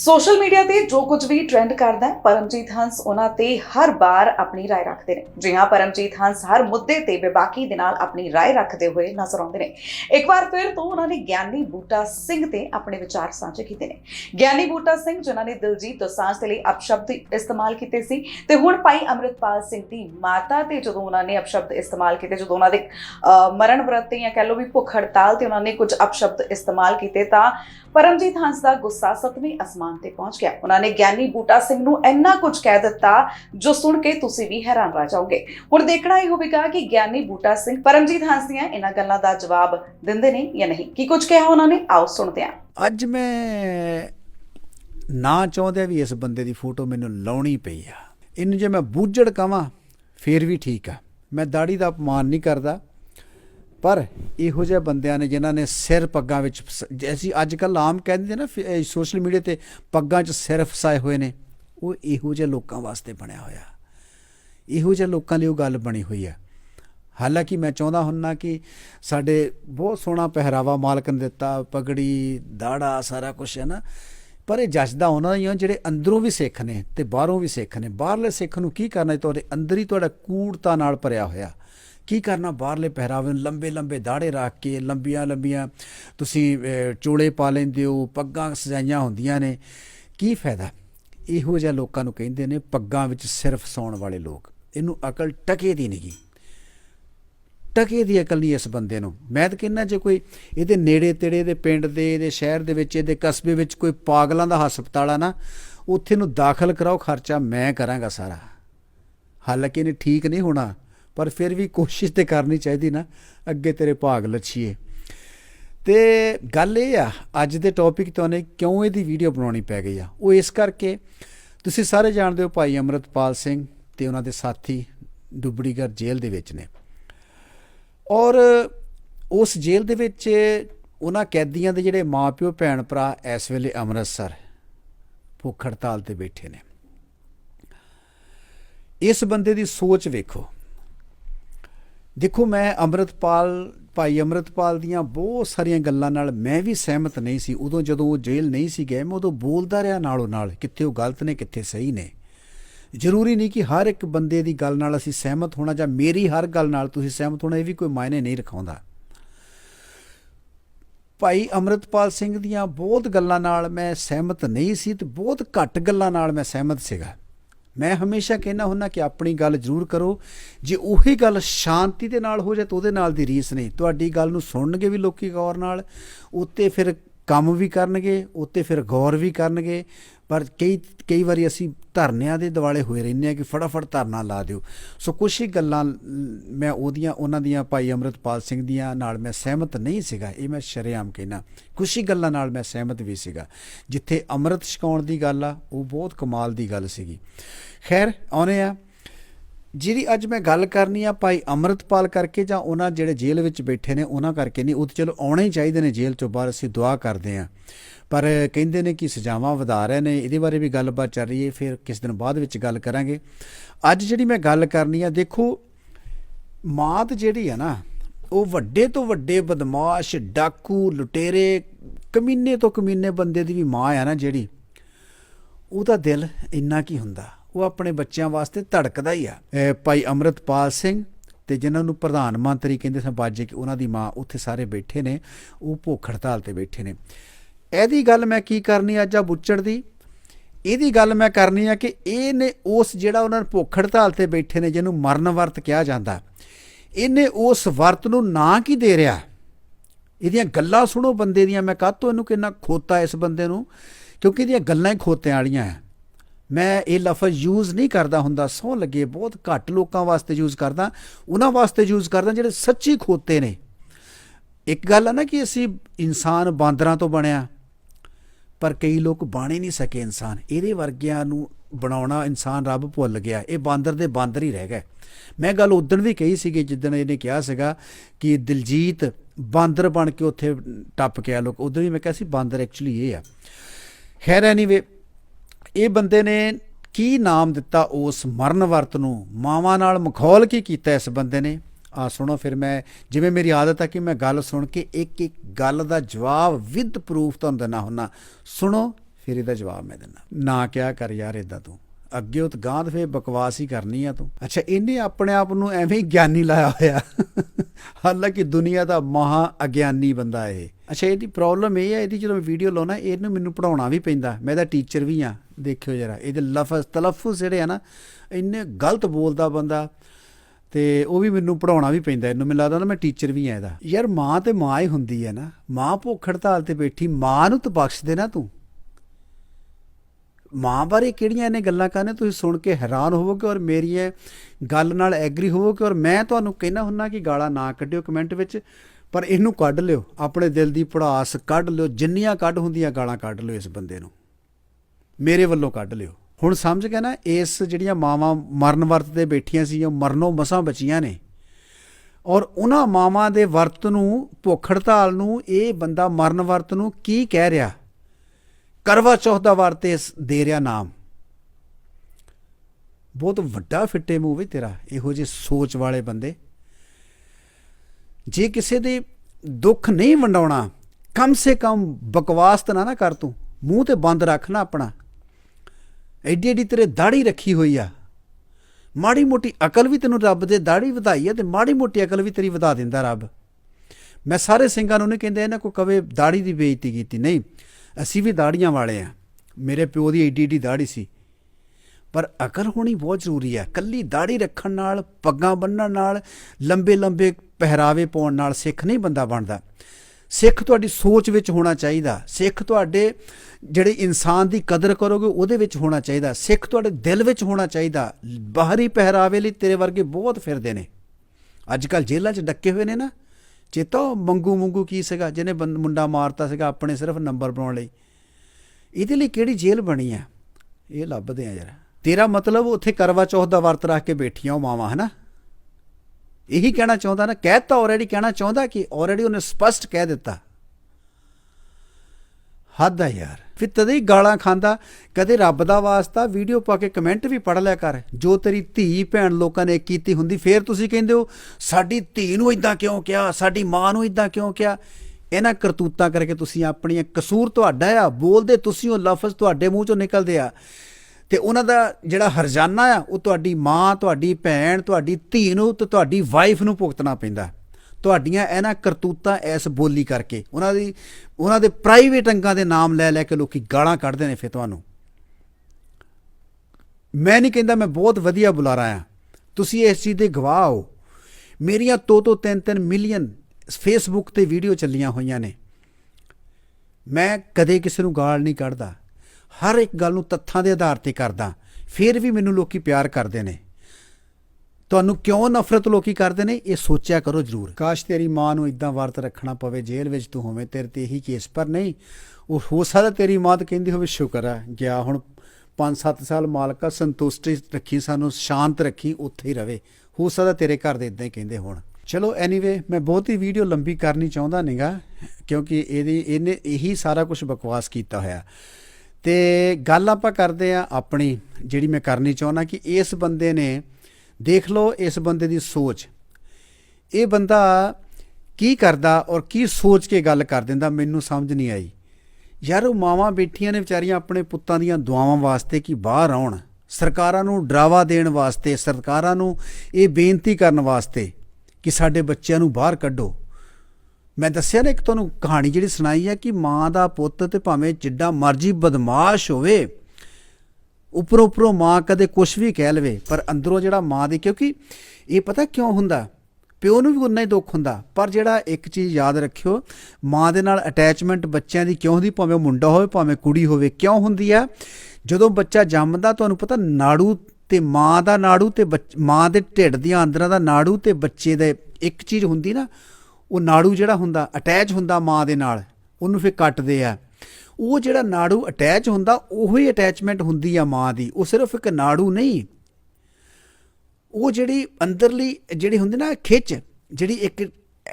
Social media ਤੇ ਜੋ ਕੁਝ ਵੀ ਟ੍ਰੈਂਡ ਕਰਦਾ ਹੈ ਪਰਮਜੀਤ ਹੰਸ ਉਹਨਾਂ ਤੇ ਹਰ ਵਾਰ ਆਪਣੀ رائے ਰੱਖਦੇ ਨੇ ਜੀ ਹਾਂ ਪਰਮਜੀਤ ਹੰਸ ਹਰ ਮੁੱਦੇ ਤੇ ਬੇਬਾਕੀ ਦੇ ਨਾਲ ਆਪਣੀ رائے ਰੱਖਦੇ ਹੋਏ ਨਜ਼ਰ ਆਉਂਦੇ ਨੇ ਇੱਕ ਵਾਰ ਫਿਰ ਤੋਂ ਉਹਨਾਂ ਨੇ ਗਿਆਨੀ ਬੂਟਾ ਸਿੰਘ ਤੇ ਆਪਣੇ ਵਿਚਾਰ ਸਾਂਝੇ ਕੀਤੇ ਨੇ ਗਿਆਨੀ ਬੂਟਾ ਸਿੰਘ ਜਿਨ੍ਹਾਂ ਨੇ ਦਿਲਜੀਤ ਦੋਸਾਂਝ ਦੇ ਲਈ ਅਪਸ਼ਬਦ ਇਸਤੇਮਾਲ ਕੀਤੇ ਸੀ ਤੇ ਹੁਣ ਭਾਈ ਅੰਮ੍ਰਿਤਪਾਲ ਸਿੰਘ ਦੀ ਮਾਤਾ ਤੇ ਜਦੋਂ ਉਹਨਾਂ ਨੇ ਅਪਸ਼ਬਦ ਇਸਤੇਮਾਲ ਕੀਤੇ ਜਦੋਂ ਉਹਨਾਂ ਦੇ ਅਹ, ਮਰਨ ਵਰਤ ਤੇ ਜਾਂ ਕਹਿ ਲਓ ਵੀ ਭੁੱਖ ਹੜਤਾਲ ਤੇ ਉਹਨਾਂ ਨੇ ਕੁਝ ਅਪਸ਼ਬਦ ਇਸਤੇਮਾਲ ਕੀਤੇ ਤਾਂ ਪਰਮਜੀਤ ਹੰਸ ਦਾ ਗੁੱਸਾ ਸਤਵੇਂ ਅਸਮਾਨ ਤੇ ਪਹੁੰਚ ਗਿਆ। ਉਹਨਾਂ ਨੇ ਗਿਆਨੀ ਬੂਟਾ ਸਿੰਘ ਨੂੰ ਇੰਨਾ ਕੁਝ ਕਹਿ ਦਿੱਤਾ ਜੋ ਸੁਣ ਕੇ ਤੁਸੀਂ ਵੀ ਹੈਰਾਨ ਰਹਿ ਜਾਓਗੇ। ਹੁਣ ਦੇਖਣਾ ਇਹ ਹੋਵੇਗਾ ਕਿ ਗਿਆਨੀ ਬੂਟਾ ਸਿੰਘ ਪਰਮਜੀਤ ਹੰਸ ਇਹਨਾਂ ਗੱਲਾਂ ਦਾ ਜਵਾਬ ਦਿੰਦੇ ਨੇ ਜਾਂ ਨਹੀਂ। ਕੀ ਕੁਝ ਕਿਹਾ ਉਹਨਾਂ ਨੇ? ਆਓ ਸੁਣਦੇ ਹਾਂ। ਅੱਜ ਮੈਂ ਨਾ ਚਾਹੁੰਦੇ ਵੀ ਇਸ ਬੰਦੇ ਦੀ ਫੋਟੋ ਮੈਨੂੰ ਲਾਉਣੀ ਪਈ ਆ। ਇਹਨੂੰ ਜੇ ਮੈਂ ਬੂਝੜ ਕਵਾਂ, ਫੇਰ ਵੀ ਠੀਕ ਆ। ਮੈਂ ਦਾੜੀ ਦਾ ਅਪਮਾਨ ਨਹੀਂ ਕਰਦਾ। ਪਰ ਇਹੋ ਜਿਹੇ ਬੰਦਿਆਂ ਨੇ ਜਿਨ੍ਹਾਂ ਨੇ ਸਿਰ ਪੱਗਾਂ ਵਿੱਚ ਫਸ- ਜੈਸੀ ਅੱਜ ਕੱਲ ਆਮ ਕਹਿੰਦੇ ਨਾ ਸੋਸ਼ਲ ਮੀਡੀਆ ਤੇ ਪੱਗਾਂ 'ਚ ਸਿਰ ਫਸਾਏ ਹੋਏ ਨੇ, ਉਹ ਇਹੋ ਜਿਹੇ ਲੋਕਾਂ ਵਾਸਤੇ ਬਣਿਆ ਹੋਇਆ। ਇਹੋ ਜਿਹੇ ਲੋਕਾਂ ਲਈ ਉਹ ਗੱਲ ਬਣੀ ਹੋਈ ਹੈ। ਹਾਲਾਂਕਿ ਮੈਂ ਚਾਹੁੰਦਾ ਹੁੰਨਾ ਕਿ ਸਾਡੇ ਬਹੁਤ ਸੋਹਣਾ ਪਹਿਰਾਵਾ ਮਾਲਕ ਨੇ ਦਿੱਤਾ, ਪਗੜੀ ਦਾੜਾ ਸਾਰਾ ਕੁਝ ਹੈ ਨਾ। ਪਰ ਇਹ ਜੱਜਦਾ ਉਹਨਾਂ ਹੀ ਆ ਜਿਹੜੇ ਅੰਦਰੋਂ ਵੀ ਸਿੱਖ ਨੇ ਤੇ ਬਾਹਰੋਂ ਵੀ ਸਿੱਖ ਨੇ। ਬਾਹਰਲੇ ਸਿੱਖ ਨੂੰ ਕੀ ਕਰਨਾ ਤੁਹਾਡੇ ਅੰਦਰ ਹੀ ਤੁਹਾਡਾ ਕੂੜਤਾ ਨਾਲ ਭਰਿਆ ਹੋਇਆ। ਕੀ ਕਰਨਾ? ਬਾਹਰਲੇ ਪਹਿਰਾਵੇ ਨੂੰ ਲੰਬੇ ਲੰਬੇ ਦਾੜੇ ਰੱਖ ਕੇ ਲੰਬੀਆਂ ਲੰਬੀਆਂ ਤੁਸੀਂ ਚੋਲੇ ਪਾ ਲੈਂਦੇ ਹੋ, ਪੱਗਾਂ ਸਜਾਈਆਂ ਹੁੰਦੀਆਂ ਨੇ। ਕੀ ਫਾਇਦਾ? ਇਹੋ ਜਿਹਾ ਲੋਕਾਂ ਨੂੰ ਕਹਿੰਦੇ ਨੇ, ਪੱਗਾਂ ਵਿੱਚ ਸਿਰਫ ਸੌਣ ਵਾਲੇ ਲੋਕ। ਇਹਨੂੰ ਅਕਲ ਟਕੇ ਦੀ ਨਹੀਂ ਟਕੇ ਦੀ ਅਕਲ ਨਹੀਂ ਇਸ ਬੰਦੇ ਨੂੰ। ਮੈਂ ਤਾਂ ਕਹਿੰਦਾ ਜੇ ਕੋਈ ਇਹਦੇ ਨੇੜੇ ਤੇੜੇ ਦੇ ਪਿੰਡ ਦੇ, ਇਹਦੇ ਸ਼ਹਿਰ ਦੇ ਵਿੱਚ, ਇਹਦੇ ਕਸਬੇ ਵਿੱਚ ਕੋਈ ਪਾਗਲਾਂ ਦਾ ਹਸਪਤਾਲ ਆ ਨਾ, ਉੱਥੇ ਨੂੰ ਦਾਖਲ ਕਰਾਓ, ਖਰਚਾ ਮੈਂ ਕਰਾਂਗਾ ਸਾਰਾ। ਹਾਲਾਂਕਿ ਇਹਨੇ ਠੀਕ ਨਹੀਂ ਹੋਣਾ। ਪਰ ਫਿਰ ਵੀ ਕੋਸ਼ਿਸ਼ ਤੇ ਕਰਨੀ ਚਾਹੀਦੀ ਨਾ, ਅੱਗੇ ਤੇਰੇ ਭਾਗ ਲੱਛੀਏ। ਤੇ ਗੱਲ ਇਹ ਆ, ਅੱਜ ਦੇ ਟੌਪਿਕ ਤੋਂ ਨੇ ਕਿਉਂ ਇਹਦੀ ਵੀਡੀਓ ਬਣਾਉਣੀ ਪੈ ਗਈ ਆ? ਉਹ ਇਸ ਕਰਕੇ, ਤੁਸੀਂ ਸਾਰੇ ਜਾਣਦੇ ਹੋ ਭਾਈ ਅਮਰਤਪਾਲ ਸਿੰਘ ਤੇ ਉਹਨਾਂ ਦੇ ਸਾਥੀ ਡੁਬੜੀਗਰ ਜੇਲ੍ਹ ਦੇ ਵਿੱਚ ਨੇ। ਔਰ ਉਸ ਜੇਲ੍ਹ ਦੇ ਵਿੱਚ ਉਹਨਾਂ ਕੈਦੀਆਂ ਦੇ ਜਿਹੜੇ ਮਾਪਿਓ ਭੈਣ ਭਰਾ ਇਸ ਵੇਲੇ ਅੰਮ੍ਰਿਤਸਰ ਭੁੱਖ ਹੜਤਾਲ ਤੇ ਬੈਠੇ ਨੇ। ਇਸ ਬੰਦੇ ਦੀ ਸੋਚ ਵੇਖੋ। ਦੇਖੋ, ਮੈਂ ਅੰਮ੍ਰਿਤਪਾਲ, ਭਾਈ ਅੰਮ੍ਰਿਤਪਾਲ ਦੀਆਂ ਬਹੁਤ ਸਾਰੀਆਂ ਗੱਲਾਂ ਨਾਲ ਮੈਂ ਵੀ ਸਹਿਮਤ ਨਹੀਂ ਸੀ। ਉਦੋਂ ਜਦੋਂ ਉਹ ਜੇਲ੍ਹ ਨਹੀਂ ਸੀ ਗਏ, ਮੈਂ ਉਦੋਂ ਬੋਲਦਾ ਰਿਹਾ ਨਾਲੋਂ ਨਾਲ, ਕਿੱਥੇ ਉਹ ਗਲਤ ਨੇ, ਕਿੱਥੇ ਸਹੀ ਨੇ। ਜ਼ਰੂਰੀ ਨਹੀਂ ਕਿ ਹਰ ਇੱਕ ਬੰਦੇ ਦੀ ਗੱਲ ਨਾਲ ਅਸੀਂ ਸਹਿਮਤ ਹੋਣਾ ਜਾਂ ਮੇਰੀ ਹਰ ਗੱਲ ਨਾਲ ਤੁਸੀਂ ਸਹਿਮਤ ਹੋਣਾ, ਇਹ ਵੀ ਕੋਈ ਮਾਇਨੇ ਨਹੀਂ ਰਖਾਉਂਦਾ। ਭਾਈ ਅਮਰਤਪਾਲ ਸਿੰਘ ਦੀਆਂ ਬਹੁਤ ਗੱਲਾਂ ਨਾਲ ਮੈਂ ਸਹਿਮਤ ਨਹੀਂ ਸੀ ਤੇ ਬਹੁਤ ਘੱਟ ਗੱਲਾਂ ਨਾਲ ਮੈਂ ਸਹਿਮਤ ਸੀਗਾ। ਮੈਂ ਹਮੇਸ਼ਾ ਕਹਿੰਦਾ ਹੁੰਦਾ ਕਿ ਆਪਣੀ ਗੱਲ ਜ਼ਰੂਰ ਕਰੋ। ਜੇ ਉਹੀ ਗੱਲ ਸ਼ਾਂਤੀ ਦੇ ਨਾਲ ਹੋ ਜਾਏ ਤਾਂ ਉਹਦੇ ਨਾਲ ਦੀ ਰੀਸ ਨਹੀਂ। ਤੁਹਾਡੀ ਗੱਲ ਨੂੰ ਸੁਣਨਗੇ ਵੀ ਲੋਕੀ ਗੌਰ ਨਾਲ, ਉੱਤੇ ਫਿਰ ਕੰਮ ਵੀ ਕਰਨਗੇ, ਉੱਤੇ ਫਿਰ ਗੌਰ ਵੀ ਕਰਨਗੇ। ਪਰ ਕਈ ਕਈ ਵਾਰੀ ਅਸੀਂ ਧਰਨਿਆਂ ਦੇ ਦਿਵਾਲੇ ਹੋਏ ਰਹਿੰਦੇ ਆ ਕਿ ਫਟਾਫਟ ਧਰਨਾ ਲਾ ਦਿਓ। ਸੋ ਕੁਛ ਹੀ ਗੱਲਾਂ ਮੈਂ ਉਹਦੀਆਂ, ਉਹਨਾਂ ਦੀਆਂ ਭਾਈ ਅਮਰਤਪਾਲ ਸਿੰਘ ਦੀਆਂ ਨਾਲ ਮੈਂ ਸਹਿਮਤ ਨਹੀਂ ਸੀਗਾ, ਇਹ ਮੈਂ ਸ਼ਰੇਆਮ ਕਹਿਣਾ। ਕੁਛ ਹੀ ਗੱਲਾਂ ਨਾਲ ਮੈਂ ਸਹਿਮਤ ਵੀ ਸੀਗਾ। ਜਿੱਥੇ ਅੰਮ੍ਰਿਤ ਛਕਾਉਣ ਦੀ ਗੱਲ ਆ, ਉਹ ਬਹੁਤ ਕਮਾਲ ਦੀ ਗੱਲ ਸੀਗੀ। ਖੈਰ, ਆਉਨੇ ਆ। ਜਿਹੜੀ ਅੱਜ ਮੈਂ ਗੱਲ ਕਰਨੀ ਆ ਭਾਈ ਅੰਮ੍ਰਿਤਪਾਲ ਕਰਕੇ ਜਾਂ ਉਹਨਾਂ ਜਿਹੜੇ ਜੇਲ੍ਹ ਵਿੱਚ ਬੈਠੇ ਨੇ, ਉਹਨਾਂ ਕਰਕੇ ਨਹੀਂ, ਉਹ ਤਾਂ ਚਲੋ ਆਉਣੇ ਹੀ ਚਾਹੀਦੇ ਨੇ ਜੇਲ੍ਹ ਤੋਂ ਬਾਹਰ, ਅਸੀਂ ਦੁਆ ਕਰਦੇ ਆ ਪਰ ਕਹਿੰਦੇ ਨੇ ਕਿ ਸਜ਼ਾਵਾਂ ਵਧਾ ਰਹੇ ਨੇ, ਇਹਦੇ ਬਾਰੇ ਵੀ ਗੱਲਬਾਤ ਚੱਲ ਰਹੀ ਹੈ, ਫਿਰ ਕਿਸ ਦਿਨ ਬਾਅਦ ਵਿੱਚ ਗੱਲ ਕਰਾਂਗੇ। ਅੱਜ ਜਿਹੜੀ ਮੈਂ ਗੱਲ ਕਰਨੀ ਆ, ਦੇਖੋ, ਮਾਤ ਜਿਹੜੀ ਆ ਨਾ, ਉਹ ਵੱਡੇ ਤੋਂ ਵੱਡੇ ਬਦਮਾਸ਼, ਡਾਕੂ, ਲੁਟੇਰੇ, ਕਮੀਨੇ ਤੋਂ ਕਮੀਨੇ ਬੰਦੇ ਦੀ ਵੀ ਮਾਂ ਆ ਨਾ ਜਿਹੜੀ, ਉਹਦਾ ਦਿਲ ਇੰਨਾ ਕੀ ਹੁੰਦਾ। ਉਹ ਆਪਣੇ ਬੱਚਿਆਂ ਵਾਸਤੇ ਧੜਕਦਾ ਹੀ ਆ। ਭਾਈ ਅਮਰਤਪਾਲ ਸਿੰਘ ਤੇ ਜਿਨ੍ਹਾਂ ਨੂੰ ਪ੍ਰਧਾਨ ਮੰਤਰੀ ਕਹਿੰਦੇ ਸਨ, ਬਾਜੇ ਕਿ ਉਹਨਾਂ ਦੀ ਮਾਂ ਉੱਥੇ ਸਾਰੇ ਬੈਠੇ ਨੇ, ਉਹ ਭੁੱਖ ਹੜਤਾਲ ਤੇ ਬੈਠੇ ਨੇ। ਇਹਦੀ ਗੱਲ ਮੈਂ ਕੀ ਕਰਨੀ ਅੱਜ ਆ ਬੁੱਚੜ ਦੀ? ਇਹਦੀ ਗੱਲ ਮੈਂ ਕਰਨੀ ਆ ਕਿ ਇਹ ਨੇ ਉਸ ਜਿਹੜਾ ਉਹਨਾਂ ਨੂੰ ਭੁੱਖ ਹੜਤਾਲ ਤੇ ਬੈਠੇ ਨੇ, ਜਿਹਨੂੰ ਮਰਨ ਵਰਤ ਕਿਹਾ ਜਾਂਦਾ, ਇਹਨੇ ਉਸ ਵਰਤ ਨੂੰ ਨਾਂ ਕੀ ਦੇ ਰਿਹਾ? ਇਹਦੀਆਂ ਗੱਲਾਂ ਸੁਣੋ ਬੰਦੇ ਦੀਆਂ, ਮੈਂ ਕਾਹ ਤੋਂ ਇਹਨੂੰ ਕਿੰਨਾ ਖੋਤਾ ਇਸ ਬੰਦੇ ਨੂੰ? ਕਿਉਂਕਿ ਇਹਦੀਆਂ ਗੱਲਾਂ ਹੀ ਖੋਤਿਆਂ ਵਾਲੀਆਂ ਆ। ਮੈਂ ਇਹ ਲਫ਼ਜ਼ ਯੂਜ਼ ਨਹੀਂ ਕਰਦਾ ਹੁੰਦਾ, ਸੌ ਲੱਗੇ ਬਹੁਤ ਘੱਟ ਲੋਕਾਂ ਵਾਸਤੇ ਯੂਜ਼ ਕਰਦਾ, ਉਹਨਾਂ ਵਾਸਤੇ ਯੂਜ਼ ਕਰਦਾ ਜਿਹੜੇ ਸੱਚੀ ਖੋਤੇ ਨੇ। ਇੱਕ ਗੱਲ ਆ ਨਾ ਕਿ ਅਸੀਂ ਇਨਸਾਨ ਬਾਂਦਰਾਂ ਤੋਂ ਬਣਿਆ, ਪਰ ਕਈ ਲੋਕ ਬਾਣੇ ਨਹੀਂ ਸਕੇ ਇਨਸਾਨ। ਇਹਦੇ ਵਰਗਿਆਂ ਨੂੰ ਬਣਾਉਣਾ ਇਨਸਾਨ ਰੱਬ ਭੁੱਲ ਗਿਆ, ਇਹ ਬਾਂਦਰ ਦੇ ਬਾਂਦਰ ਹੀ ਰਹਿ ਗਏ। ਮੈਂ ਗੱਲ ਉਦੋਂ ਵੀ ਕਹੀ ਸੀਗੀ, ਜਿੱਦਣ ਇਹਨੇ ਕਿਹਾ ਸੀਗਾ ਕਿ ਦਿਲਜੀਤ ਬਾਂਦਰ ਬਣ ਕੇ ਉੱਥੇ ਟੱਪ ਗਿਆ ਲੋਕ ਉਦੋਂ ਵੀ ਮੈਂ ਕਿਹਾ ਸੀ ਬਾਂਦਰ ਐਕਚੁਅਲੀ ਇਹ ਆ। ਖੈਰ ਐਨੀਵੇ ਇਹ ਬੰਦੇ ਨੇ ਕੀ ਨਾਮ ਦਿੱਤਾ ਉਸ ਮਰਨ ਵਰਤ ਨੂੰ? ਮਾਵਾਂ ਨਾਲ ਮਖੌਲ ਕੀ ਕੀਤਾ ਇਸ ਬੰਦੇ ਨੇ? ਆ ਸੁਣੋ ਫਿਰ ਮੈਂ, ਜਿਵੇਂ ਮੇਰੀ ਆਦਤ ਆ ਕਿ ਮੈਂ ਗੱਲ ਸੁਣ ਕੇ ਇੱਕ ਇੱਕ ਗੱਲ ਦਾ ਜਵਾਬ ਵਿਦ ਪ੍ਰੂਫ ਤੁਹਾਨੂੰ ਦੇਣਾ ਹੁੰਨਾ। ਸੁਣੋ, ਫਿਰ ਇਹਦਾ ਜਵਾਬ ਮੈਂ ਦਿੰਦਾ ਨਾ ਕਿਹਾ ਕਰ ਯਾਰ ਇਦਾਂ ਤੂੰ। ਅੱਗੇ ਉਹ ਗਾਂਧ ਫੇ ਬਕਵਾਸ ਹੀ ਕਰਨੀ ਆ ਤੂੰ। ਅੱਛਾ, ਇਹਨੇ ਆਪਣੇ ਆਪ ਨੂੰ ਐਵੇਂ ਹੀ ਗਿਆਨੀ ਲਾਇਆ ਹੋਇਆ। ਹਾਲਾਂਕਿ ਦੁਨੀਆ ਦਾ ਮਹਾ ਅਗਿਆਨੀ ਬੰਦਾ ਇਹ। ਅੱਛਾ, ਇਹਦੀ ਪ੍ਰੋਬਲਮ ਇਹ ਹੈ ਇਹਦੀ ਜਦੋਂ ਮੈਂ ਵੀਡੀਓ ਲਾਉਣਾ, ਇਹਨੂੰ ਮੈਨੂੰ ਪੜਾਉਣਾ ਵੀ ਪੈਂਦਾ। ਮੈਂ ਇਹਦਾ ਟੀਚਰ ਵੀ ਆ ਦੇਖਿਓ ਜਰਾ। ਇਹਦੇ ਲਫ਼ਜ਼ ਤਲਫੁਜ਼ ਜਿਹੜੇ ਆ ਨਾ, ਇੰਨੇ ਗਲਤ ਬੋਲਦਾ ਬੰਦਾ, ਤੇ ਉਹ ਵੀ ਮੈਨੂੰ ਪੜਾਉਣਾ ਵੀ ਪੈਂਦਾ। ਇਹਨੂੰ ਮੈਨੂੰ ਲੱਗਦਾ ਨਾ ਮੈਂ ਟੀਚਰ ਵੀ ਆ ਇਹਦਾ। ਯਾਰ ਮਾਂ ਤੇ ਮਾਂ ਹੀ ਹੁੰਦੀ ਹੈ ਨਾ। ਮਾਂ ਭੁੱਖ ਹੜਤਾਲ ਤੇ ਬੈਠੀ, ਮਾਂ ਨੂੰ ਤਾਂ ਬਖਸ਼ ਦੇ ਨਾ ਤੂੰ। ਮਾਂ ਬਾਰੇ ਕਿਹੜੀਆਂ ਇਹਨੇ ਗੱਲਾਂ ਕਰਨੇ ਤੁਸੀਂ ਸੁਣ ਕੇ ਹੈਰਾਨ ਹੋਵੋਗੇ ਔਰ ਮੇਰੀ ਇਹ ਗੱਲ ਨਾਲ ਐਗਰੀ ਹੋਵੋਗੇ ਔਰ ਮੈਂ ਤੁਹਾਨੂੰ ਕਹਿਣਾ ਹੁੰਨਾ ਕਿ ਗਾਲਾਂ ਨਾ ਕੱਢਿਓ ਕਮੈਂਟ ਵਿੱਚ, ਪਰ ਇਹਨੂੰ ਕੱਢ ਲਿਓ। ਆਪਣੇ ਦਿਲ ਦੀ ਪੜਾਸ ਕੱਢ ਲਿਓ। ਜਿੰਨੀਆਂ ਕੱਢ ਹੁੰਦੀਆਂ ਗਾਲਾਂ ਕੱਢ ਲਿਓ ਇਸ ਬੰਦੇ ਨੂੰ। ਮੇਰੇ ਵੱਲੋਂ ਕੱਢ ਲਿਓ। ਹੁਣ ਸਮਝ ਗਿਆ ਨਾ, ਇਸ ਜਿਹੜੀਆਂ ਮਾਵਾਂ ਮਰਨ ਵਰਤ ਤੇ ਬੈਠੀਆਂ ਸੀ, ਉਹ ਮਰਨੋਂ ਮਸਾਂ ਬਚੀਆਂ ਨੇ। ਔਰ ਉਹਨਾਂ ਮਾਵਾਂ ਦੇ ਵਰਤ ਨੂੰ ਭੁੱਖ ਹੜਤਾਲ ਨੂੰ, ਇਹ ਬੰਦਾ ਮਰਨ ਵਰਤ ਨੂੰ ਕੀ ਕਹਿ ਰਿਹਾ? ਕਰਵਾ ਚੌਥ ਦਾ ਵਾਰ ਤੇ ਦੇ ਰਿਹਾ ਨਾਮ। ਬਹੁਤ ਵੱਡਾ ਫਿੱਟੇ ਮੂੰਹ ਵੀ ਤੇਰਾ, ਇਹੋ ਜਿਹੇ ਸੋਚ ਵਾਲੇ ਬੰਦੇ। ਜੇ ਕਿਸੇ ਦੇ ਦੁੱਖ ਨਹੀਂ ਵੰਡਾਉਣਾ, ਕਮ ਸੇ ਕਮ ਬਕਵਾਸ ਤਾਂ ਨਾ ਕਰ ਤੂੰ, ਮੂੰਹ ਤੇ ਬੰਦ ਰੱਖ ਨਾ ਆਪਣਾ। ਐਡੀ ਐਡੀ ਤੇਰੇ ਦਾੜੀ ਰੱਖੀ ਹੋਈ ਆ। ਮਾੜੀ ਮੋਟੀ ਅਕਲ ਵੀ ਤੈਨੂੰ ਰੱਬ ਦੇ ਦਾੜੀ ਵਧਾਈ ਆ ਤੇ ਮਾੜੀ ਮੋਟੀ ਅਕਲ ਵੀ ਤੇਰੀ ਵਧਾ ਦਿੰਦਾ ਰੱਬ। ਮੈਂ ਸਾਰੇ ਸਿੰਘਾਂ ਨੂੰ ਨਹੀਂ ਕਹਿੰਦੇ, ਇਹਨਾਂ ਕੋ ਕਵੇ ਦਾੜੀ ਦੀ ਬੇਇੱਜ਼ਤੀ ਕੀਤੀ। ਨਹੀਂ ਅਸੀਂ ਵੀ ਦਾੜੀਆਂ ਵਾਲੇ ਆ। ਮੇਰੇ ਪਿਓ ਦੀ ਏਡੀ ਏਡੀ ਦਾੜੀ ਸੀ। ਪਰ ਅਕਲ ਹੋਣੀ ਬਹੁਤ ਜ਼ਰੂਰੀ ਹੈ ਕੱਲੀ ਦਾੜੀ ਰੱਖਣ ਨਾਲ, ਪੱਗਾਂ ਬੰਨਣ ਨਾਲ, ਲੰਬੇ ਲੰਬੇ ਪਹਿਰਾਵੇ ਪਾਉਣ ਨਾਲ ਸਿੱਖ ਨਹੀਂ ਬੰਦਾ ਬਣਦਾ। ਸਿੱਖ ਤੁਹਾਡੀ ਸੋਚ ਵਿੱਚ ਹੋਣਾ ਚਾਹੀਦਾ। ਸਿੱਖ ਤੁਹਾਡੇ ਜਿਹੜੇ ਇਨਸਾਨ ਦੀ ਕਦਰ ਕਰੋਗੇ, ਉਹਦੇ ਵਿੱਚ ਹੋਣਾ ਚਾਹੀਦਾ। ਸਿੱਖ ਤੁਹਾਡੇ ਦਿਲ ਵਿੱਚ ਹੋਣਾ ਚਾਹੀਦਾ। ਬਾਹਰੀ ਪਹਿਰਾਵੇ ਲਈ ਤੇਰੇ ਵਰਗੇ ਬਹੁਤ ਫਿਰਦੇ ਨੇ। ਅੱਜ ਕੱਲ ਜੇਲ੍ਹਾਂ 'ਚ ਡੱਕੇ ਹੋਏ ਨੇ ਨਾ। ਚੇਤਾ ਉਹ ਮੰਗੂ ਮੰਗੂ ਕੀ ਸੀਗਾ, ਜਿਹਨੇ ਬੰਦ- ਮੁੰਡਾ ਮਾਰਤਾ ਸੀਗਾ ਆਪਣੇ ਸਿਰਫ ਨੰਬਰ ਬਣਾਉਣ ਲਈ। ਇਹਦੇ ਲਈ ਕਿਹੜੀ ਜੇਲ੍ਹ ਬਣੀ ਆ? ਇਹ ਲੱਭਦੇ ਆ ਯਾਰ। ਤੇਰਾ ਮਤਲਬ ਉੱਥੇ ਕਰਵਾ ਚੌਥ ਦਾ ਵਰਤ ਰੱਖ ਕੇ ਬੈਠੀਆਂ ਉਹ ਮਾਵਾਂ, ਹਨਾ? ਇਹੀ ਕਹਿਣਾ ਚਾਹੁੰਦਾ ਨਾ, ਕਹਿਤਾ ਆਲਰੇਡੀ ਕਹਿਣਾ ਚਾਹੁੰਦਾ ਕਿ ਆਲਰੇਡੀ ਉਹਨੇ ਸਪਸ਼ਟ ਕਹਿ ਦਿੱਤਾ। ਹੱਦ ਆ ਯਾਰ। ਫਿਰ ਤਦੇ ਹੀ ਗਾਲਾਂ ਖਾਂਦਾ, ਕਦੇ ਰੱਬ ਦਾ ਵਾਸਤਾ ਵੀਡੀਓ ਪਾ ਕੇ ਕਮੈਂਟ ਵੀ ਪੜ ਲਿਆ ਕਰ। ਜੋ ਤੇਰੀ ਧੀ ਭੈਣ ਲੋਕਾਂ ਨੇ ਕੀਤੀ ਹੁੰਦੀ, ਫੇਰ ਤੁਸੀਂ ਕਹਿੰਦੇ ਹੋ, ਸਾਡੀ ਧੀ ਨੂੰ ਇਦਾਂ ਕਿਉਂ ਕਿਹਾ? ਸਾਡੀ ਮਾਂ ਨੂੰ ਇਦਾਂ ਕਿਉਂ ਕਿਹਾ? ਇਹਨਾਂ ਕਰਤੂਤਾਂ ਕਰਕੇ ਤੁਸੀਂ ਆਪਣੀਆਂ ਕਸੂਰ ਤੁਹਾਡਾ ਆ, ਬੋਲਦੇ ਤੁਸੀਂ ਉਹ ਲਫ਼ਜ਼ ਤੁਹਾਡੇ ਮੂੰਹ ਚੋਂ ਨਿਕਲਦੇ ਆ। ਤੇ ਉਹਨਾਂ ਦਾ ਜਿਹੜਾ ਹਰਜਾਨਾ ਆ, ਉਹ ਤੁਹਾਡੀ ਮਾਂ, ਤੁਹਾਡੀ ਭੈਣ, ਤੁਹਾਡੀ ਧੀ ਨੂੰ ਤੇ ਤੁਹਾਡੀ ਵਾਈਫ ਨੂੰ ਭੁਗਤਣਾ ਪੈਂਦਾ। ਤੁਹਾਡੀਆਂ ਇਹਨਾਂ ਕਰਤੂਤਾਂ ਐਸ ਬੋਲੀ ਕਰਕੇ, ਉਹਨਾਂ ਦੀ, ਉਹਨਾਂ ਦੇ ਪ੍ਰਾਈਵੇਟ ਅੰਗਾਂ ਦੇ ਨਾਮ ਲੈ ਲੈ ਕੇ ਲੋਕੀ ਗਾਲਾਂ ਕੱਢਦੇ ਨੇ ਫਿਰ ਤੁਹਾਨੂੰ। ਮੈਂ ਨਹੀਂ ਕਹਿੰਦਾ ਮੈਂ ਬਹੁਤ ਵਧੀਆ ਬੁਲਾਰਾ ਆ। ਤੁਸੀਂ ਇਸ ਚੀਜ਼ ਦੇ ਗਵਾਹ ਹੋ। ਮੇਰੀਆਂ ਦੋ ਤੋਂ ਤਿੰਨ ਤਿੰਨ ਮਿਲੀਅਨ ਫੇਸਬੁੱਕ ਤੇ ਵੀਡੀਓ ਚੱਲੀਆਂ ਹੋਈਆਂ ਨੇ। ਮੈਂ ਕਦੇ ਕਿਸੇ ਨੂੰ ਗਾਲ ਨਹੀਂ ਕੱਢਦਾ। ਹਰ ਇੱਕ ਗੱਲ ਨੂੰ ਤੱਥਾਂ ਦੇ ਆਧਾਰ ਤੇ ਕਰਦਾ। ਫਿਰ ਵੀ ਮੈਨੂੰ ਲੋਕੀ ਪਿਆਰ ਕਰਦੇ ਨੇ। ਤੁਹਾਨੂੰ ਕਿਉਂ ਨਫ਼ਰਤ ਲੋਕੀ ਕਰਦੇ ਨੇ? ਇਹ ਸੋਚਿਆ ਕਰੋ ਜਰੂਰ। ਕਾਸ਼ ਤੇਰੀ ਮਾਂ ਨੂੰ ਇਦਾਂ ਵਰਤ ਰੱਖਣਾ ਪਵੇ, ਜੇਲ੍ਹ ਵਿੱਚ ਤੂੰ ਹੋਵੇਂ, ਤੇਰੇ ਤੇ ਇਹੀ ਕੇਸ। ਪਰ ਨਹੀਂ, ਉਹ ਹੋ ਸਕਦਾ ਤੇਰੀ ਮਾਂ ਤਾਂ ਕਹਿੰਦੀ ਹੋਵੇ, ਸ਼ੁਕਰ ਆ, ਗਿਆ ਹੁਣ 5-7 ਸਾਲ ਮਾਲਕਾ, ਸੰਤੁਸ਼ਟੀ ਰੱਖੀ, ਸਾਨੂੰ ਸ਼ਾਂਤ ਰੱਖੀ, ਉੱਥੇ ਹੀ ਰਵੇ। ਹੋ ਸਕਦਾ ਤੇਰੇ ਘਰ ਦੇ ਇਦਾਂ ਹੀ ਕਹਿੰਦੇ ਹੋਣ। ਚਲੋ ਐਨੀਵੇ ਮੈਂ ਬਹੁਤ ਹੀ ਵੀਡੀਓ ਲੰਬੀ ਕਰਨੀ ਚਾਹੁੰਦਾ ਨਹੀਂਗਾ, ਕਿਉਂਕਿ ਇਹਦੀ, ਇਹਨੇ ਇਹੀ ਸਾਰਾ ਕੁਝ ਬਕਵਾਸ ਕੀਤਾ ਹੋਇਆ। ਤੇ ਗੱਲ ਆਪਾਂ ਕਰਦੇ ਆ ਆਪਣੀ, ਜਿਹੜੀ ਮੈਂ ਕਰਨੀ ਚਾਹੁੰਦਾ ਕਿ ਇਸ ਬੰਦੇ ਨੇ ਦੇਖ ਲਓ ਇਸ ਬੰਦੇ ਦੀ ਸੋਚ। ਇਹ ਬੰਦਾ ਕੀ ਕਰਦਾ ਔਰ ਕੀ ਸੋਚ ਕੇ ਗੱਲ ਕਰ ਦਿੰਦਾ ਮੈਨੂੰ ਸਮਝ ਨਹੀਂ ਆਈ। ਯਾਰ ਉਹ ਮਾਵਾਂ ਬੈਠੀਆਂ ਨੇ ਵਿਚਾਰੀਆਂ ਆਪਣੇ ਪੁੱਤਾਂ ਦੀਆਂ ਦੁਆਵਾਂ ਵਾਸਤੇ ਕਿ ਬਾਹਰ ਆਉਣ, ਸਰਕਾਰਾਂ ਨੂੰ ਡਰਾਵਾ ਦੇਣ ਵਾਸਤੇ, ਸਰਕਾਰਾਂ ਨੂੰ ਇਹ ਬੇਨਤੀ ਕਰਨ ਵਾਸਤੇ ਕਿ ਸਾਡੇ ਬੱਚਿਆਂ ਨੂੰ ਬਾਹਰ ਕੱਢੋ। ਮੈਂ ਦੱਸਿਆ ਨਾ ਇੱਕ ਤੁਹਾਨੂੰ ਕਹਾਣੀ ਜਿਹੜੀ ਸੁਣਾਈ ਹੈ ਕਿ ਮਾਂ ਦਾ ਪੁੱਤ ਤੇ ਭਾਵੇਂ ਜਿੱਡਾ ਮਰਜ਼ੀ ਬਦਮਾਸ਼ ਹੋਵੇ ਉੱਪਰੋਂ ਉੱਪਰੋਂ ਮਾਂ ਕਦੇ ਕੁਝ ਵੀ ਕਹਿ ਲਵੇ, ਪਰ ਅੰਦਰੋਂ ਜਿਹੜਾ ਮਾਂ ਦੇ, ਕਿਉਂਕਿ ਇਹ ਪਤਾ ਕਿਉਂ ਹੁੰਦਾ? ਪਿਓ ਨੂੰ ਵੀ ਉਨਾ ਹੀ ਦੁੱਖ ਹੁੰਦਾ, ਪਰ ਜਿਹੜਾ ਇੱਕ ਚੀਜ਼ ਯਾਦ ਰੱਖਿਓ, ਮਾਂ ਦੇ ਨਾਲ ਅਟੈਚਮੈਂਟ ਬੱਚਿਆਂ ਦੀ ਕਿਉਂ ਹੁੰਦੀ? ਭਾਵੇਂ ਉਹ ਮੁੰਡਾ ਹੋਵੇ, ਭਾਵੇਂ ਕੁੜੀ ਹੋਵੇ, ਕਿਉਂ ਹੁੰਦੀ ਆ? ਜਦੋਂ ਬੱਚਾ ਜੰਮਦਾ, ਤੁਹਾਨੂੰ ਪਤਾ ਨਾੜੂ ਤੇ ਮਾਂ ਦਾ ਨਾੜੂ ਤੇ ਬੱਚ- ਮਾਂ ਦੇ ਢਿੱਡ ਦੀਆਂ ਅੰਦਰਾਂ ਦਾ ਨਾੜੂ ਤੇ ਬੱਚੇ ਦੇ ਇੱਕ ਚੀਜ਼ ਹੁੰਦੀ ਨਾ, ਉਹ ਨਾੜੂ ਜਿਹੜਾ ਹੁੰਦਾ ਅਟੈਚ ਹੁੰਦਾ ਮਾਂ ਦੇ ਨਾਲ, ਉਹਨੂੰ ਫਿਰ ਕੱਟਦੇ ਆ। ਉਹ ਜਿਹੜਾ ਨਾੜੂ ਅਟੈਚ ਹੁੰਦਾ, ਉਹੀ ਅਟੈਚਮੈਂਟ ਹੁੰਦੀ ਆ ਮਾਂ ਦੀ। ਉਹ ਸਿਰਫ ਇੱਕ ਨਾੜੂ ਨਹੀਂ। ਉਹ ਜਿਹੜੀ ਅੰਦਰਲੀ ਜਿਹੜੀ ਹੁੰਦੀ ਨਾ ਖਿੱਚ, ਜਿਹੜੀ ਇੱਕ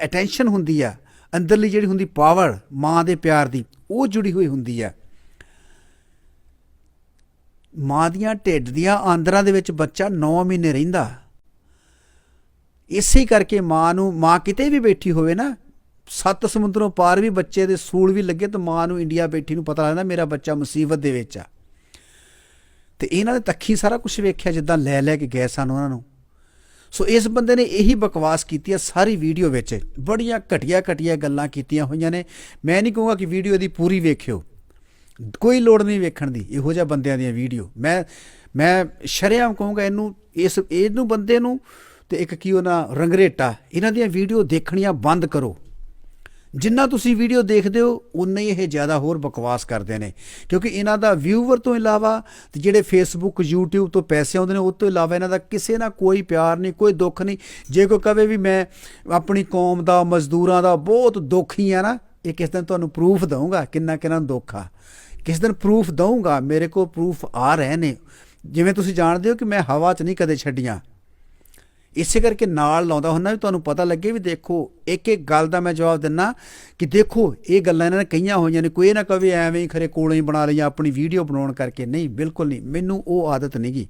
ਅਟੈਂਸ਼ਨ ਹੁੰਦੀ ਆ, ਅੰਦਰਲੀ ਜਿਹੜੀ ਹੁੰਦੀ ਪਾਵਰ ਮਾਂ ਦੇ ਪਿਆਰ ਦੀ, ਉਹ ਜੁੜੀ ਹੋਈ ਹੁੰਦੀ ਆ। ਮਾਂ ਦੀਆਂ ਢਿੱਡ ਦੀਆਂ ਆਂਦਰਾਂ ਦੇ ਵਿੱਚ ਬੱਚਾ 9 ਮਹੀਨੇ ਰਹਿੰਦਾ। ਇਸੇ ਕਰਕੇ ਮਾਂ ਨੂੰ, ਮਾਂ ਕਿਤੇ ਵੀ ਬੈਠੀ ਹੋਵੇ ਨਾ ਸੱਤ ਸਮੁੰਦਰੋਂ ਪਾਰ ਵੀ ਬੱਚੇ ਦੇ ਸੂਲ ਵੀ ਲੱਗੇ ਤਾਂ ਮਾਂ ਨੂੰ ਇੰਡੀਆ ਬੈਠੀ ਨੂੰ ਪਤਾ ਲੱਗਦਾ ਮੇਰਾ ਬੱਚਾ ਮੁਸੀਬਤ ਦੇ ਵਿੱਚ ਆ। ਤੇ ਇਹਨਾਂ ਨੇ ਤੱਖੀ ਸਾਰਾ ਕੁਝ ਵੇਖਿਆ ਜਿੱਦਾਂ ਲੈ ਲੈ ਕੇ ਗਏ ਸਨ ਉਹਨਾਂ ਨੂੰ। ਸੋ ਇਸ ਬੰਦੇ ਨੇ ਇਹੀ ਬਕਵਾਸ ਕੀਤੀ ਹੈ ਸਾਰੀ ਵੀਡੀਓ ਵਿੱਚ। ਬੜੀਆਂ ਘਟੀਆ ਘਟੀਆ ਗੱਲਾਂ ਕੀਤੀਆਂ ਹੋਈਆਂ ਨੇ। ਮੈਂ ਨਹੀਂ ਕਹੂੰਗਾ ਕਿ ਵੀਡੀਓ ਦੀ ਪੂਰੀ ਵੇਖਿਓ। ਕੋਈ ਲੋੜ ਨਹੀਂ ਵੇਖਣ ਦੀ, ਇਹੋ ਜਿਹਾ ਬੰਦਿਆਂ ਦੀਆਂ ਵੀਡੀਓ। ਮੈਂ ਮੈਂ ਸ਼ਰੇਆਮ ਕਹੂੰਗਾ ਇਹਨੂੰ, ਇਸ, ਇਹਨੂੰ ਬੰਦੇ ਨੂੰ ਤੇ ਇੱਕ ਕੀ ਉਹਨਾਂ ਰੰਗਰੇਟਾ, ਇਹਨਾਂ ਦੀਆਂ ਵੀਡੀਓ ਦੇਖਣੀਆਂ ਬੰਦ ਕਰੋ। ਜਿੰਨਾ ਤੁਸੀਂ ਵੀਡੀਓ ਦੇਖਦੇ ਹੋ ਉਨਾ ਹੀ ਇਹ ਜ਼ਿਆਦਾ ਹੋਰ ਬਕਵਾਸ ਕਰਦੇ ਨੇ। ਕਿਉਂਕਿ ਇਹਨਾਂ ਦਾ ਵਿਊਵਰ ਤੋਂ ਇਲਾਵਾ ਤੇ ਜਿਹੜੇ ਫੇਸਬੁੱਕ YouTube ਤੋਂ ਪੈਸੇ ਆਉਂਦੇ ਨੇ, ਉਹ ਤੋਂ ਇਲਾਵਾ ਇਹਨਾਂ ਦਾ ਕਿਸੇ ਨਾਲ ਕੋਈ ਪਿਆਰ ਨਹੀਂ, ਕੋਈ ਦੁੱਖ ਨਹੀਂ। ਜੇ ਕੋਈ ਕਵੇ ਵੀ ਮੈਂ ਆਪਣੀ ਕੌਮ ਦਾ, ਮਜ਼ਦੂਰਾਂ ਦਾ ਬਹੁਤ ਦੁਖੀ ਆ ਨਾ, ਇਹ ਕਿਸ ਦਿਨ ਤੁਹਾਨੂੰ ਪ੍ਰੂਫ ਦਊਂਗਾ ਕਿੰਨਾ ਕਿੰਨਾ ਦੁੱਖ ਆ। ਕਿਸ ਦਿਨ ਪ੍ਰੂਫ ਦਊਂਗਾ, ਮੇਰੇ ਕੋਲ ਪ੍ਰੂਫ ਆ ਰਹੇ ਨੇ। ਜਿਵੇਂ ਤੁਸੀਂ ਜਾਣਦੇ ਹੋ ਕਿ ਮੈਂ ਹਵਾ 'ਚ ਨਹੀਂ ਕਦੇ ਛੱਡੀਆਂ। ਇਸੇ ਕਰਕੇ ਨਾਲ ਲਾਉਂਦਾ ਹੁੰਦਾ ਵੀ ਤੁਹਾਨੂੰ ਪਤਾ ਲੱਗੇ ਵੀ ਦੇਖੋ, ਇੱਕ ਇੱਕ ਗੱਲ ਦਾ ਮੈਂ ਜਵਾਬ ਦਿੰਨਾ ਕਿ ਦੇਖੋ, ਇਹ ਗੱਲਾਂ ਇਹਨਾਂ ਨੇ ਕਹੀਆਂ ਹੋਈਆਂ ਨੇ, ਕੋਈ ਨਾ ਕਵੇ ਐਵੇਂ ਹੀ ਖਰੇ ਕੋਲੋਂ ਹੀ ਬਣਾ ਲਈਆਂ, ਆਪਣੀ ਵੀਡੀਓ ਬਣਾਉਣ ਕਰਕੇ। ਨਹੀਂ, ਬਿਲਕੁਲ ਨਹੀਂ। ਮੈਨੂੰ ਉਹ ਆਦਤ ਨਹੀਂਗੀ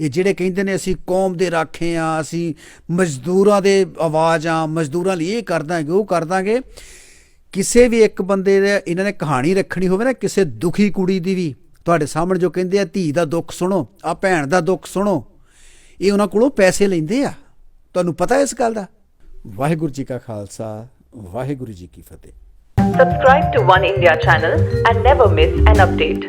ਇਹ ਜਿਹੜੇ ਕਹਿੰਦੇ ਨੇ, ਅਸੀਂ ਕੌਮ ਦੇ ਰਾਖੇ ਆ, ਅਸੀਂ ਮਜ਼ਦੂਰਾਂ ਦੇ ਆਵਾਜ਼ ਆ, ਮਜ਼ਦੂਰਾਂ ਲਈ ਇਹ ਕਰ ਦਾਂਗੇ ਉਹ ਕਰ ਦਾਂਗੇ ਕਿਸੇ ਵੀ ਇੱਕ ਬੰਦੇ ਦੇ ਇਹਨਾਂ ਨੇ ਕਹਾਣੀ ਰੱਖਣੀ ਹੋਵੇ ਨਾ, ਕਿਸੇ ਦੁਖੀ ਕੁੜੀ ਦੀ ਵੀ, ਤੁਹਾਡੇ ਸਾਹਮਣੇ ਜੋ ਕਹਿੰਦੇ ਆ, ਧੀ ਦਾ ਦੁੱਖ ਸੁਣੋ, ਆ ਭੈਣ ਦਾ ਦੁੱਖ ਸੁਣੋ ਇਹ ਉਹਨਾਂ ਕੋਲੋਂ ਪੈਸੇ ਲੈਂਦੇ ਆ ਤੁਹਾਨੂੰ ਪਤਾ ਇਸ ਗੱਲ ਦਾ ਵਾਹਿਗੁਰੂ ਜੀ ਕਾ ਖਾਲਸਾ ਵਾਹਿਗੁਰੂ ਜੀ ਕੀ ਫਤਿਹ Subscribe to One India channel and never miss an update.